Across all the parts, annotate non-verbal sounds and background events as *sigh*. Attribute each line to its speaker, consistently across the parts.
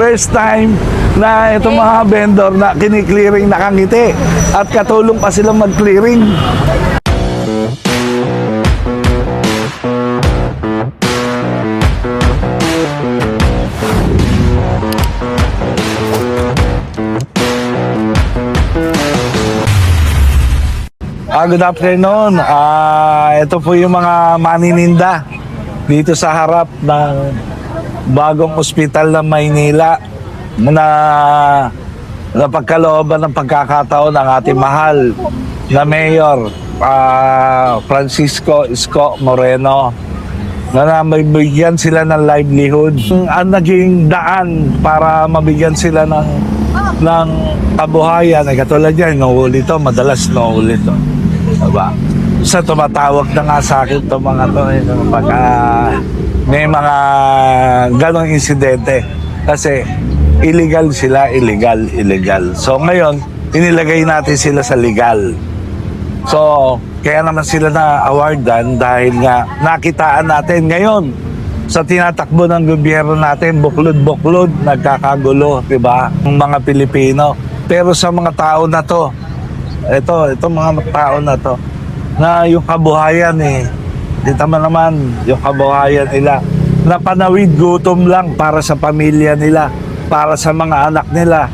Speaker 1: First time na itong mga vendor na kiniklearing nakangiti at katulong pa silang mag-clearing. Ah, good afternoon. Ah, ito po yung mga manininda dito sa harap ng bagong ospital ng Maynila na napagkalooban ng pagkakataon ng ating mahal na Mayor ah, Francisco Isko Moreno na mabigyan sila ng livelihood. Ang naging daan para mabigyan sila ng ng kabuhayan ay katulad yan, nauuli to, madalas nauuli to. Diba? Sa tumatawag na nga sa akin to mga to, eh, pag ah, may mga ganong insidente. Kasi illegal sila, illegal, illegal. So ngayon, inilagay natin sila sa legal. So, kaya naman sila na awardan dahil nga nakitaan natin ngayon sa tinatakbo ng gobyerno natin, buklod-buklod, nagkakagulo, di ba? Ang mga Pilipino. Pero sa mga tao na to, ito, ito mga tao na to, na yung kabuhayan eh, di tama naman, yung kabuhayan nila, napanawid gutom lang para sa pamilya nila, para sa mga anak nila.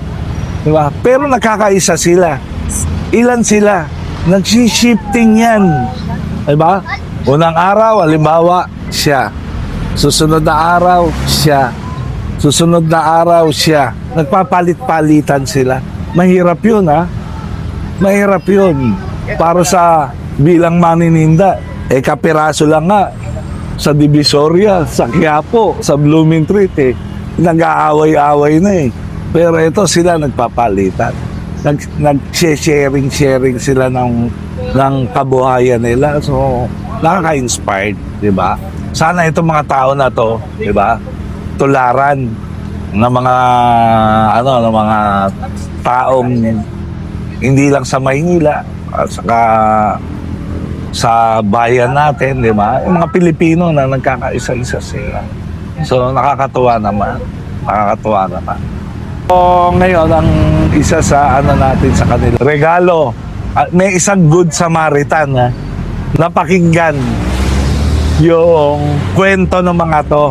Speaker 1: Di ba? Pero nakakaisa sila. Ilan sila? Nagsishifting yan. Di ba? Unang araw, halimbawa, siya. Susunod na araw, siya. Susunod na araw, siya. Nagpapalit-palitan sila. Mahirap yun, ha? Mahirap yun. Para sa bilang manininda. Eh, kapiraso lang nga. Sa Divisoria, sa Quiapo, sa Blooming Treat, eh. Nag-aaway-aaway na eh. Pero ito sila nagpapalitan. Nag, nag-sharing sharing sila ng ng kabuhayan nila. So, nakaka-inspired, 'di ba? Sana itong mga tao na 'to, 'di ba? Tularan ng mga ano, ng mga taong hindi lang sa Maynila at saka sa bayan natin, 'di ba? Yung mga Pilipino na nagkakaisa-isa sila. So, nakakatuwa naman. Nakakatuwa naman. So, ngayon, ang isa sa ano natin sa kanila, regalo. At may isang good Samaritan ha, napakinggan yung kwento ng mga to.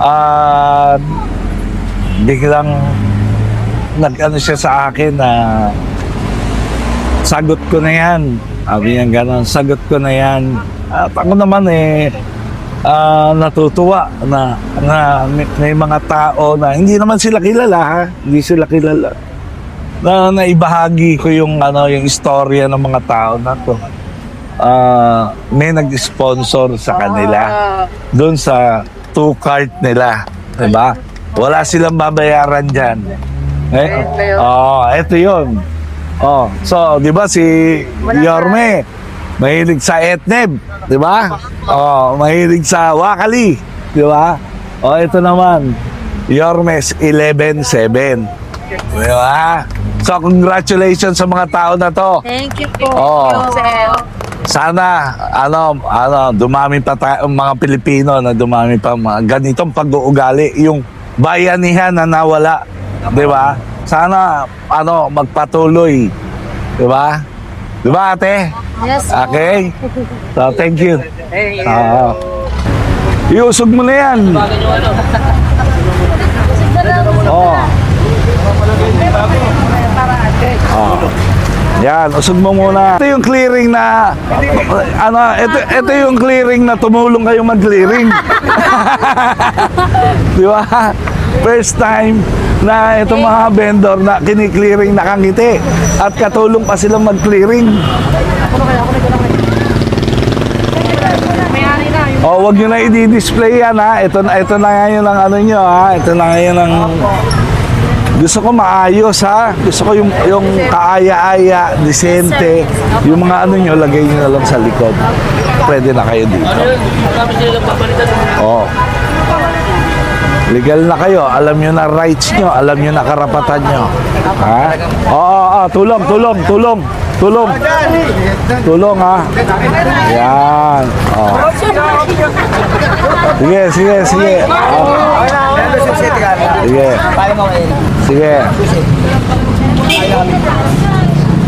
Speaker 1: At biglang nag-ano siya sa akin na sagot ko na yan. Sabi niya gano'n, sagot ko na yan. At ako naman eh, ah, natutuwa na, na may, may mga tao na hindi naman sila kilala ha, hindi sila kilala. Na naibahagi ko yung ano yung istorya ng mga tao na to. Ah, may nag-sponsor sa kanila doon sa two cart nila, 'di ba? Wala silang babayaran diyan. Eh, oh, eto 'yon. Oh, so 'di ba si Yorme mahilig sa etneb, 'di ba? Oh, mahilig sa wakali, 'di ba? Oh, ito naman. Yormes 11-7. Di ba? So, congratulations sa mga tao na to.
Speaker 2: Thank you po. Sir.
Speaker 1: Sana, ano, ano, dumami pa tayo, mga Pilipino na dumami pa mga ganitong pag-uugali. Yung bayanihan na nawala, di ba? Sana, ano, magpatuloy. Di ba? Di ba, ate?
Speaker 2: Yes po.
Speaker 1: Okay? So, thank you. Oo. Iusog mo na yan. Oo. Oh. Yan, usog mo muna. Ito yung clearing na ano, ito ito yung clearing na tumulong kayo mag-clearing. *laughs* Di ba? First time na itong mga vendor na kiniklearing nakangiti at katulong pa silang mag-clearing. Oh, wag niyo na i-display yan ha. Ito na ito na ngayon ang ano niyo ha. Ito na ngayon ang gusto ko maayos ha. Gusto ko yung yung kaaya-aya, disente. Yung mga ano niyo lagay niyo na lang sa likod. Pwede na kayo dito. Oh. Legal na kayo. Alam niyo na rights niyo, alam niyo na karapatan niyo. Ha? Oo, oh, tulong, tulong, tulong. Tulong. Tulong ha. Yan. Oh. Sige, sige, sige. Oh. Sige. Sige.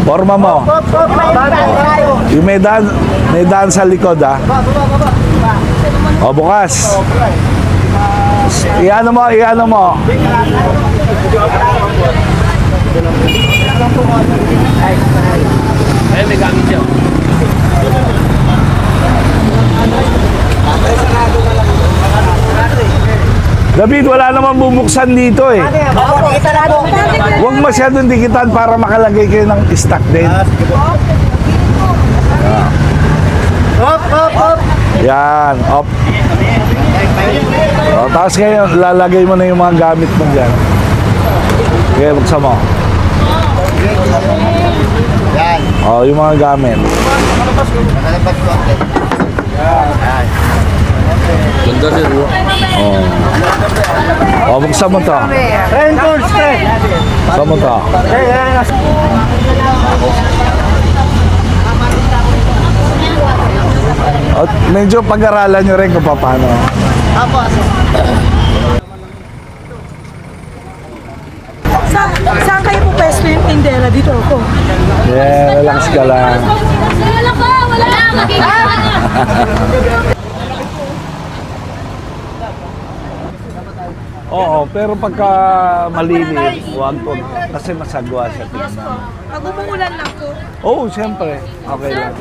Speaker 1: Forma mo. Yung may daan, may daan sa likod ha. O bukas. Iano mo, iano mo. David, wala naman bubuksan dito eh. Huwag masyadong dikitan para makalagay kayo ng stock din.
Speaker 2: Hop, hop, hop.
Speaker 1: Yan, up. Tapos ngayon, lalagay mo na yung mga gamit mo dyan. Okay, buksan mo.
Speaker 2: Yan.
Speaker 1: O, yung mga gamit.
Speaker 2: Nalabas ko ang
Speaker 1: O, buksan mo to.
Speaker 2: Trend tools, trend.
Speaker 1: Buksan mo to. At medyo pag-aralan nyo rin kung paano.
Speaker 2: Apo,
Speaker 3: Sa, saan kayo po pwesto yung tindera? Dito ako.
Speaker 1: Yeah, relax ka lang.
Speaker 4: Wala ka, wala na, magiging
Speaker 1: Oo, pero pagka malinis, huwag po. Kasi masagwa siya.
Speaker 3: Pag umuulan lang po.
Speaker 1: Oo, oh, siyempre. Okay lang.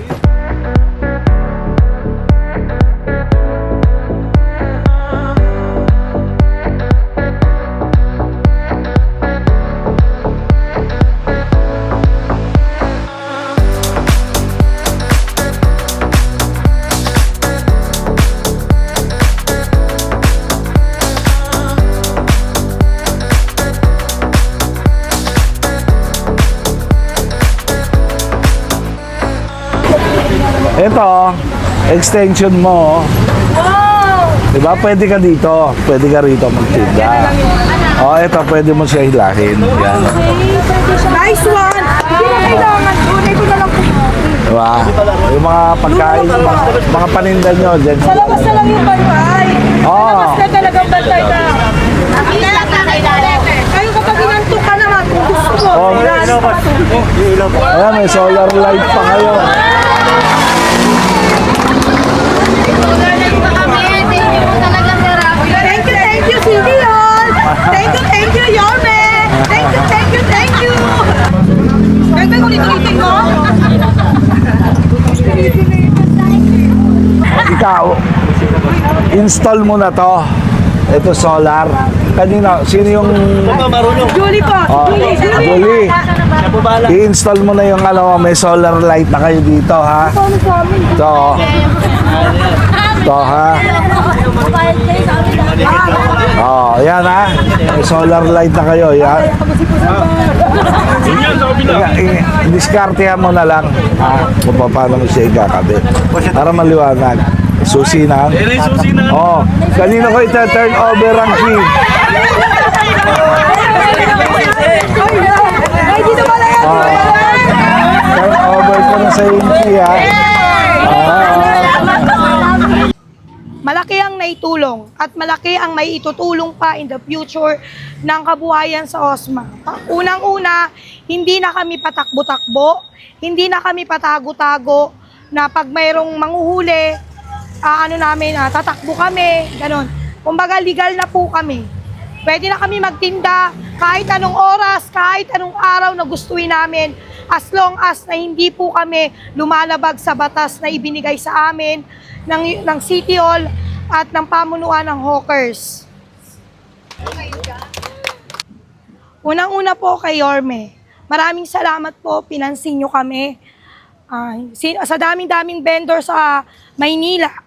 Speaker 1: Ito, extension mo.
Speaker 3: Wow!
Speaker 1: Diba? Pwede ka dito. Pwede ka rito magtinda. Oh, ito, pwede mo siya hilahin. Yan.
Speaker 3: Nice one! Hindi na kailangan. Tunay ko na lang po.
Speaker 1: Diba? Yung mga pagkain, mga, mga paninda nyo, dyan.
Speaker 3: Sa labas na lang yung bantay.
Speaker 1: Oo.
Speaker 3: Sa labas na talagang bantay ka. Kayo kapag inantok ka naman, kung gusto mo.
Speaker 1: Oh,
Speaker 3: kailangan-
Speaker 1: Ayan, may solar light pa kayo. Ikaw, install mo na to. Ito solar. Kanina, sino yung...
Speaker 3: Julie po!
Speaker 1: Oh,
Speaker 3: Julie, Julie!
Speaker 1: Julie, i-install mo na yung ano, may solar light na kayo dito, ha? Ito, oh. Ito, ha? Oh, yan ha. May solar light na kayo, yan. Diskartehan mo na lang ha, kung paano mo siya ikakabit. Para maliwanag. Susi na. Oh, kanino ko ita-turn over ang key?
Speaker 3: Ay, dito pala yan!
Speaker 1: Oh, turn over ko
Speaker 3: Malaki ang naitulong at malaki ang may itutulong pa in the future ng kabuhayan sa OSMA. Unang-una, hindi na kami patakbo-takbo, hindi na kami patago-tago na pag mayroong manguhuli, ah, ano namin, ah, tatakbo kami, ganun. Kumbaga, legal na po kami. Pwede na kami magtinda kahit anong oras, kahit anong araw na gustuin namin as long as na hindi po kami lumalabag sa batas na ibinigay sa amin ng, ng City Hall at ng pamunuan ng hawkers. Unang-una po kay Yorme. Maraming salamat po, pinansin nyo kami. Si- sa daming-daming vendor sa Maynila,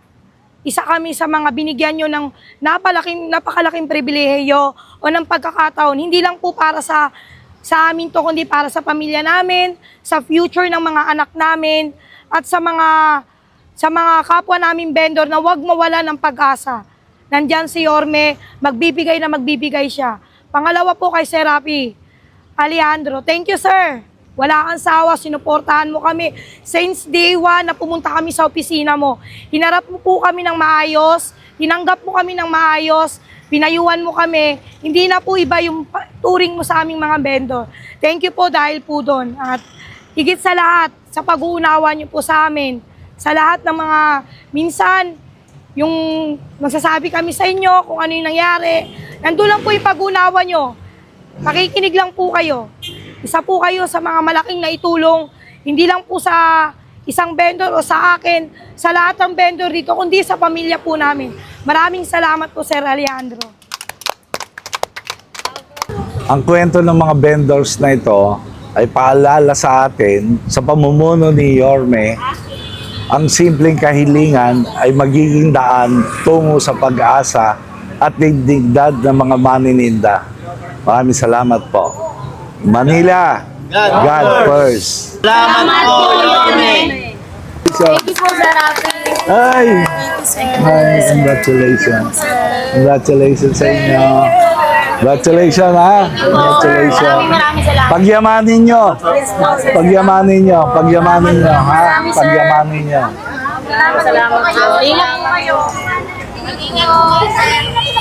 Speaker 3: isa kami sa mga binigyan nyo ng napalaking, napakalaking pribilehiyo o ng pagkakataon. Hindi lang po para sa sa amin to, kundi para sa pamilya namin, sa future ng mga anak namin, at sa mga sa mga kapwa namin vendor na wag mawala ng pag-asa. Nandyan si Yorme, magbibigay na magbibigay siya. Pangalawa po kay Serapi, Alejandro. Thank you, sir. Wala kang sawa, sinuportahan mo kami. Since day one na pumunta kami sa opisina mo, hinarap mo po kami ng maayos, tinanggap mo kami ng maayos, pinayuhan mo kami. Hindi na po iba yung turing mo sa aming mga vendor. Thank you po dahil po doon. At higit sa lahat, sa pag-uunawa niyo po sa amin, sa lahat ng mga minsan, yung magsasabi kami sa inyo kung ano yung nangyari. Nandun lang po yung pag-unawa nyo. Makikinig lang po kayo. Isa po kayo sa mga malaking naitulong, hindi lang po sa isang vendor o sa akin, sa lahat ng vendor dito, kundi sa pamilya po namin. Maraming salamat po, Sir Alejandro.
Speaker 1: Ang kwento ng mga vendors na ito ay paalala sa atin sa pamumuno ni Yorme ang simpleng kahilingan ay magiging daan tungo sa pag-asa at digdigdad ng mga maninida. Maraming salamat po. Manila, God first.
Speaker 2: Salamat po.
Speaker 1: So,
Speaker 4: Thank you po, Sir Rafi.
Speaker 1: ay, ay, congratulations. Congratulations sa inyo. Congratulations ha. Congratulations. Pagyamanin nyo. Pagyamanin nyo. Pagyamanin nyo, ha? Pagyamanin nyo.
Speaker 4: Salamat po. Ingat po kayo. Ingat po.